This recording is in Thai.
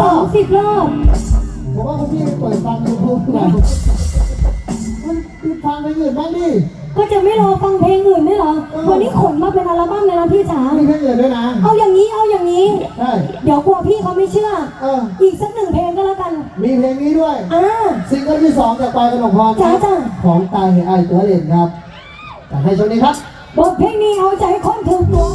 รอบสิบรอบผมว่าคุณพี่เปิดฟังยูทูบหน่อยมันฟังเพลงอื่นบ้างดิ ก็จะไม่รอฟังเพลงอื่นได้วยเหรอวันนี้ขนมาเป็นอัลบั้มเลยนะพี่จ๋า มีเพลงอื่นด้วยนะเอาอย่างนี้เอาอย่างนี้ ใช่เดี๋ยวกลัวพี่เขาไม่เชื่อ เออ อีกสักหนึ่งเพลงก็แล้วกัน มีเพลงนี้ด้วย อ่า ซิงเกิลที่สองจากปลายกระหนกพรจ้าจ้า ของตายไอตัวเล่นครับแต่ให้ช่วงนี้ครับ บทเพลงนี้เอาใจคนถึงตัว